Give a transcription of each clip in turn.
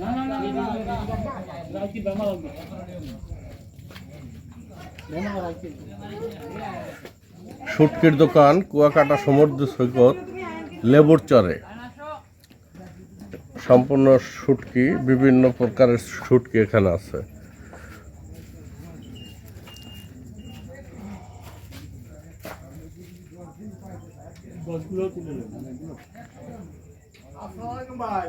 না না না না রাখি বেমা লাগবে বেমা শুটকির দোকান কুয়াকাটা সমুদ্র সৈকত লেবুর চরে। সম্পূর্ণ শুটকি বিভিন্ন প্রকারের শুটকি এখানে আছে। ভাই।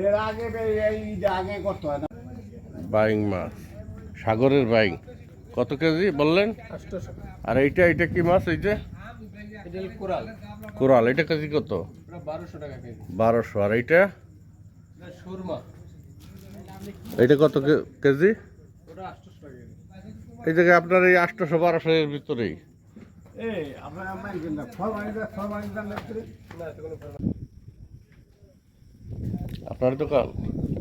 এর আগে আগে করতে হয় না। বাইং মাছ। সাগরের বাইং। কত কেজি বললেন? আর এইটা এইটা কি মাছ এই যে? এটা হলো কোরাল। কোরাল এটা কেজি কত? বারোশো টাকা কেজি। বারোশো আর এইটা? এটা সুরমা। এইটা কত কে- কেজি? এই জায়গায় আপনার এই আটশোশো বারোশো এর ভিতরেই। আপনার দোকান?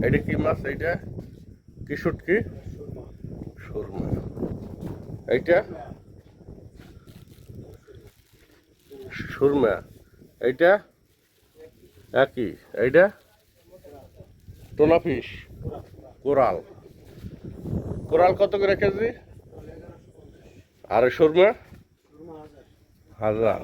এটা কি মাছ এইটা? কি শুটকি সুরমা। এইটা? সুরমা, এইটা একই, এইটা টোনা ফিশ কোরাল। কোরাল কত করে কেজি? আর সুরমা, হাজার।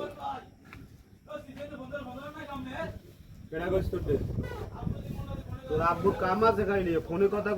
তোর কাম আছে ফোনে কথা